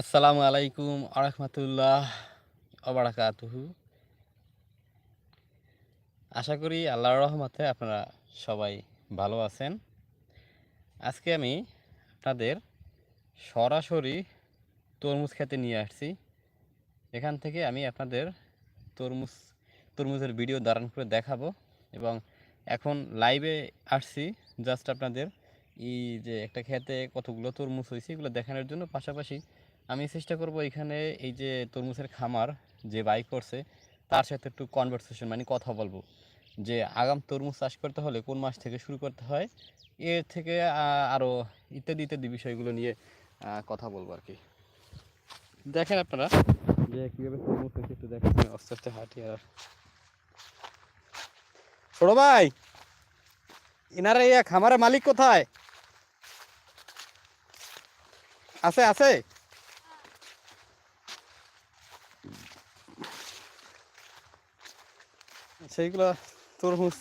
আসসালামু আলাইকুম আরহামতুল্লাহ অবরাকাতুহু আশা করি আল্লাহর রহমতে আপনারা সবাই ভালো আছেন। আজকে আমি আপনাদের সরাসরি তরমুজ খেতে নিয়ে আসছি। এখান থেকে আমি আপনাদের তরমুজ, তরমুজের ভিডিও ধারণ করে দেখাবো এবং এখন লাইভে আসছি জাস্ট আপনাদের এই যে একটা খেতে কতগুলো তরমুজ হয়েছে এগুলো দেখানোর জন্য। পাশাপাশি আমি চেষ্টা করব এখানে এই যে তরমুজের খামার যে বাই করছে তার সাথে একটু কনভারসেশন মানে কথা বলব। যে আগাম তরমুজ চাষ করতে হলে কোন মাস থেকে শুরু করতে হয় এর থেকে আরও ইত্যাদি ইত্যাদি বিষয়গুলো নিয়ে কথা বলব আর কি দেখেন আপনারা। যে কীভাবে তরমুজ হয়েছে একটু দেখেন। আমি আস্তে আস্তে হাঁটি আর। ছোট ভাই এনারা এই খামারের মালিক কোথায়? আছে আছে? সেইগুলো তরমুজ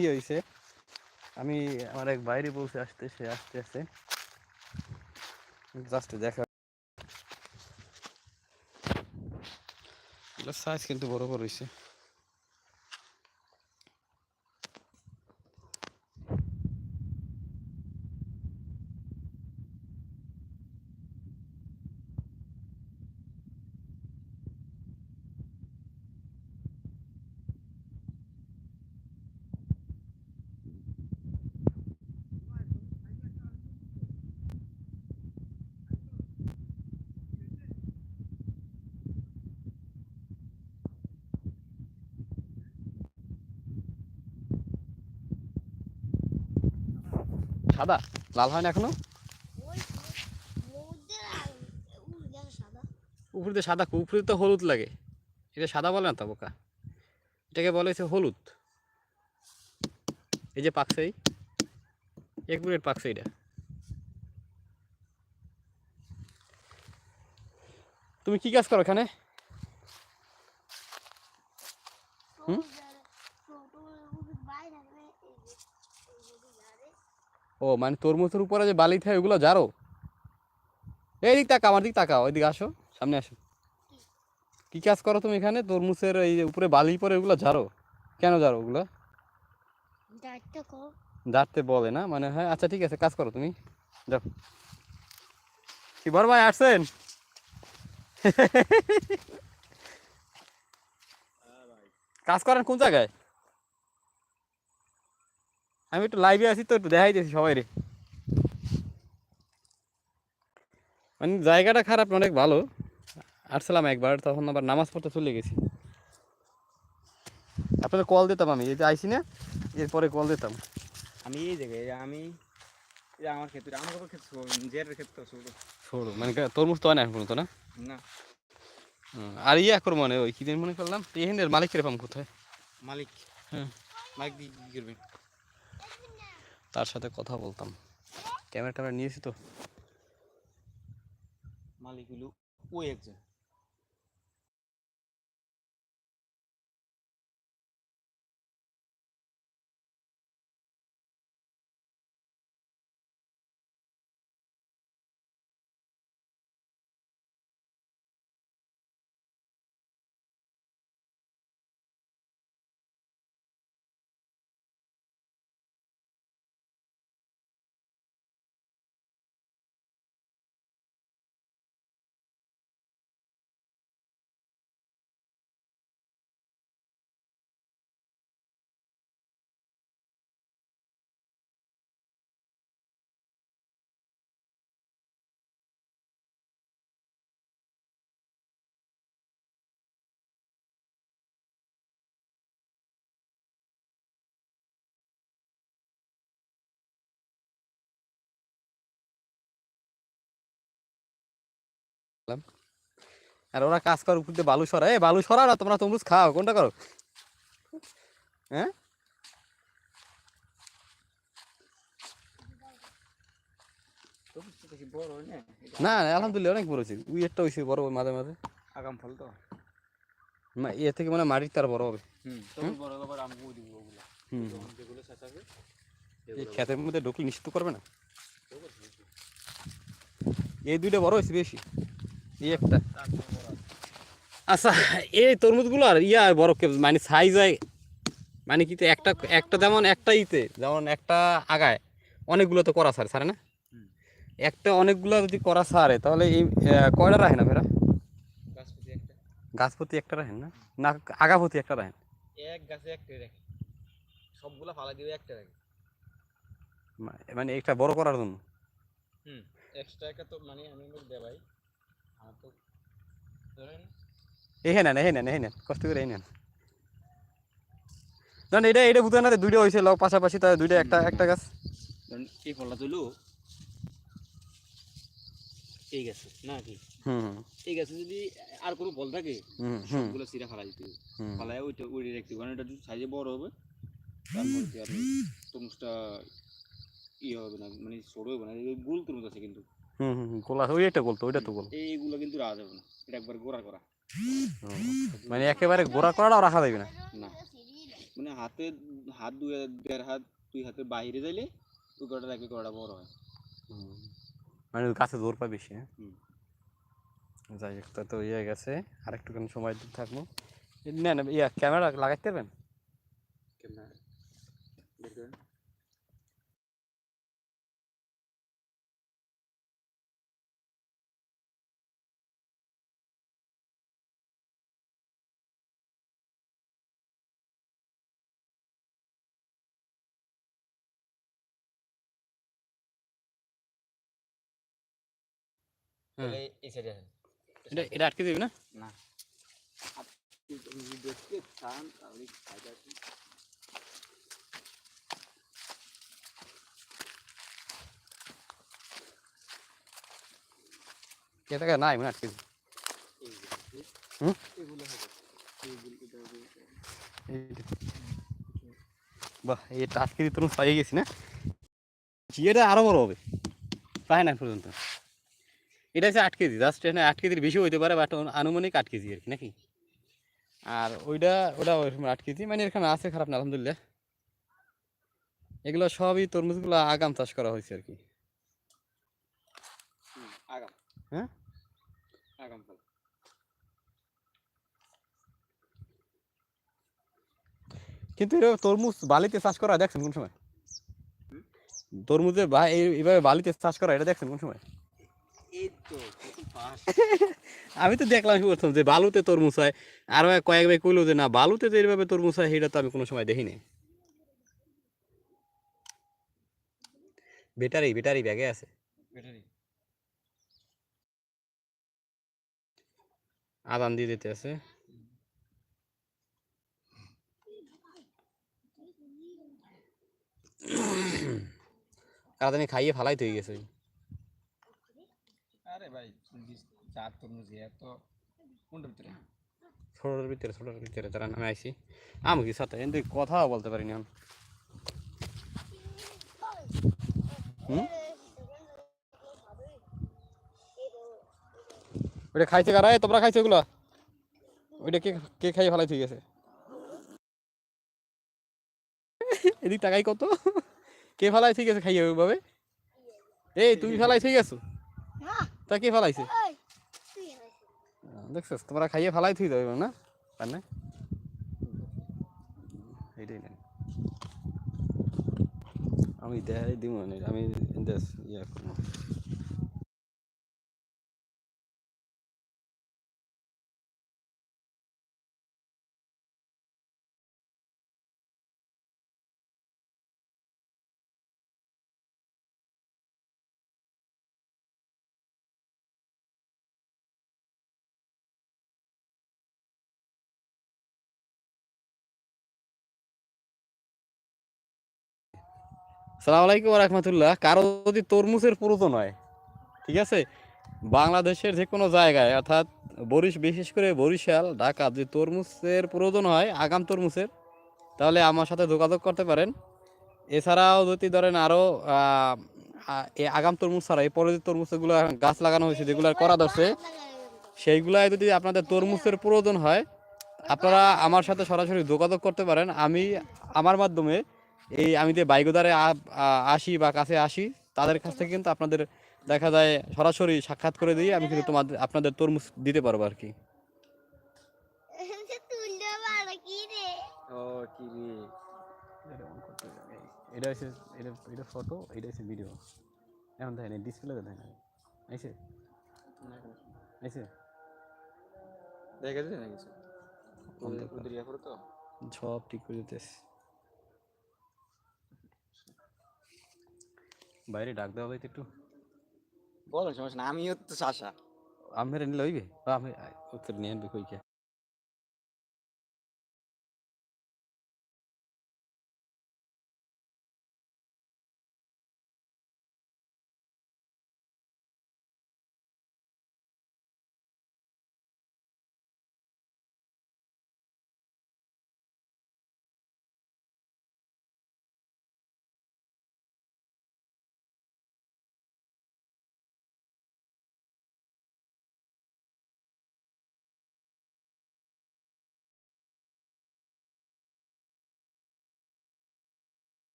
ইয়ে হয়েছে আমি আমার এক বাইরে বলছে আসতে সে আসতে আসতে জাস্ট দেখা। সাইজ কিন্তু বড় বড় হয়েছে সাদা? লাল হয় না এখনও? উপরে সাদা উপরে তো হলুদ লাগে। এটা সাদা বলে না তো বোকা? এটাকে বলে হচ্ছে হলুদ। এই যে পাকছে এই। এক মিনিট পাকছে এটা তুমি কি কাজ করো এখানে? হুম? বাইরে থাকবে এই যে এই যে যারে ও মানে তরমুজের উপরে যে বালি থাকে ওগুলো জারো এই দিক তাকা আমার দিক তাকাও ওইদিকে আসো সামনে আসো। কি কাজ করো তুমি এখানে? তরমুজের এই যে উপরে বালি পরে ওগুলো জারো কেন জারো ওগুলো? দাঁড়তে বলে না মানে হ্যাঁ আচ্ছা ঠিক আছে কাজ করো তুমি। যাও। কি বড় ভাই আসছেন? কাজ করেন কোন জায়গায়? আমি একটু লাইভে আছি তো একটু দেখাই দিয়েছি সবাই রে মানে জায়গাটা খারাপ অনেক ভালো। আসছিলাম একবার তখন আবার নামাজ পড়তে চলে গেছি। আপনাদের কল দিতাম আমি এই যে আইসি না এরপরে কল দিতাম। আমি এই জায়গায় আমি এই আমার ক্ষেত্রে আমার ক্ষেত্রে ক্ষেত্রে ছোট সরু। মানে তরমুজ তো হয় না এখন পর্যন্ত না? না। আর ইয়ে এখন মনে ওই কি দিন মনে করলাম এখানের মালিক কীরকম কোথায়? মালিক। হ্যাঁ। মালিক দিয়ে কি করবে? তার সাথে কথা বলতাম। ক্যামেরা ট্যামেরা নিয়েছি তো। মালিকগুলো ওই একজন আর ওরা কাজ করে উপর দিয়ে বালু সরা এ বালু সরা না তোমরা তরমুজ খাও কোনটা করো? হ্যাঁ? না না না, আলহামদুলিল্লাহ অনেক বড় হয়েছে উই একটা হয়েছে বড় মাঝে মাঝে। আগাম ফল তো। মা- এর থেকে মানে মাটির তার বড় হবে। এই ক্ষেতের মধ্যে ঢুকলে নিষিদ্ধ করবে না? এই দুইটা বড় হয়েছে বেশি। এই একটা। আচ্ছা এই তরমুজগুলো আর ইয়া বড় কে- মানে সাইজ হয় মানে কি তো একটা একটা যেমন একটা ইতে যেমন একটা আগায় অনেকগুলো তো করা সারে সারে না? একটা অনেকগুলো যদি করা সারে তাহলে এই কয়টা রাখে না ফেরা গাছপতি একটা। গাছপতি একটা রাখেন না? না আগাপতি একটা রাখেন? এক গাছে একটা রাখে। সবগুলা ফালা দিবে একটা রাখে। মানে একটা বড় করার জন্য? হুম এক্সট্রা একটা তো মানে আমি আমাকে নেন নেন নেন কষ্ট করে এই নেন। না এটা এটা বুঝতে না দুইটা হয়েছে লগ পাশাপাশি তাই দুইটা একটা একটা গাছ। এই ফলটা তুলো। এই গাছে না কি? হুম। হুম, এই গাছে যদি আর কোনো ফল থাকে হুম হুম। সবগুলো সিরা ফালা দিতে। হবে হুম। ফালায় ওইটা উড়ে রাখতে কারণ এটা যদি সাইজে বড় হবে। তারপর কি আর তরমুজটা ইয়ে হবে না মানে হবে না তরমুজ আছে কিন্তু। হুম হুম গোলা ওইটা গোল তো ওইটা তো গোল। এইগুলো কিন্তু রাখা যাবে না এটা একবার গোড়া করা। মানে একেবারে গোড়া করাটাও রাখা যাবে না? না। মানে হাতে হাত দুই দেড় হাত দুই হাতের বাইরে যাইলে ওই গোড়াটা রাখলে গোড়াটা বড় হয়। মানে গাছে জোর পায় বেশি হ্যাঁ? যাই হোক তা ইয়ে গেছে আর একটুখানি সময় দিতে থাকব। না না ইয়া ক্যামেরা লাগাইতে পারবেন? কেমন তাহলে এই সাইডে আসেন। এটা এটা আটকে দিবি না? না। আপনি যদি দেখতে চান তাহলে সাইডে আসুন এটা নাই মানে আটকে দিবি। হুম? এগুলো হবে এইগুলো এটা হবে বাহ এটা আটকে দিতে তোর পাই গেছি না। এটা আরও বড় হবে। প্রায় না পর্যন্ত। এটা হচ্ছে আট কেজি জাস্ট এখানে আট কেজির বেশি হইতে পারে বাট আনুমানিক আট কেজি আর কি নাকি? আর ওইটা ওটা ওই সময় আট কেজি মানে এখানে আছে খারাপ না আলহামদুলিল্লাহ। এগুলো সবই তরমুজগুলো আগাম চাষ করা হয়েছে আর কি। আগাম। হ্যাঁ? আগাম কিন্তু এটা তরমুজ বালিতে চাষ করা দেখছেন কোন সময়? তরমুজে এইভাবে বালিতে চাষ করা এটা দেখছেন কোন সময় এই তো প্রথম পাস আমি তো দেখলাম প্রথম যে বালুতে তরমুজ হয়। আর কয়েক ভাই কইলো যে না বালুতে যে এইভাবে তরমুজ হয় সেটা তো আমি কোনো সময় দেখিনি। ব্যাটারি ব্যাটারি ব্যাগে আছে। আদান দিয়ে দিতে আছে। আদানি খাইয়ে ফালাই হয়ে গেছে ওই। আরে ভাই চার তরমুজ এত কোনটার ভিতরে? ছোটোর ভিতরে ছোটোর ভিতরে তারা নামে আইসি আমি কি সাথে? কিন্তু কথা বলতে পারিনি এখন। হুম? ওইটা খাইছে কারা? তোমরা খাইছো এগুলো? ওইটা কে কে খাইয়ে ফালাই ঠিক আছে এদিক টাকাই কত? কে ফালাই ঠিক আছে খাইয়ে ওইভাবে? এই তুমি ফালাই ঠিক আছো তা কে ফালাইছে। দেখছিস, তোমরা খাইয়ে ফেলাই থুই দেবে না? তাই না এইটাই নেন। আমি দেখাই দিব আমি দেশ ইয়া করব সালাম আলাইকুম রহমতুল্লাহ। কারও যদি তরমুজের প্রয়োজন হয়, ঠিক আছে? বাংলাদেশের যে কোনো জায়গায়, অর্থাৎ বরিশ, বিশেষ করে বরিশাল, ঢাকা যে তরমুজের প্রয়োজন হয়, আগাম তরমুজের, তাহলে আমার সাথে যোগাযোগ করতে পারেন। এছাড়াও যদি ধরেন আরও এই আগাম তরমুজ ছাড়া, এই পরে যে তরমুজগুলো গাছ লাগানো হয়েছে, যেগুলো করা ধরছে, সেইগুলাই যদি আপনাদের তরমুজের প্রয়োজন হয়, আপনারা আমার সাথে সরাসরি যোগাযোগ করতে পারেন। আমি, আমার মাধ্যমে এই আমি যে বাইকোদারে আসি বা কাছে আসি তাদের কাছ থেকে কিন্তু আপনাদের দেখা যায় সরাসরি সাক্ষাৎ করে দিয়ে আমি কিন্তু তোমাদের আপনাদের তরমুজ দিতে পারব আর কি। তুলতে পারো কি রে? ও কি রে? এটা হচ্ছে এটা এটা ফটো এটা হচ্ছে ভিডিও এখন দেখেন দেখেন আইসে আইসে দেখা সব ঠিক করে দিতেছে। বাইরে ডাক দেওয়া হয়েছে একটু। বলো সমস্যা না আমিও তো চাষা। আমি নিলে হইবে? আমি উত্তর নিয়ে আনবে কইকে।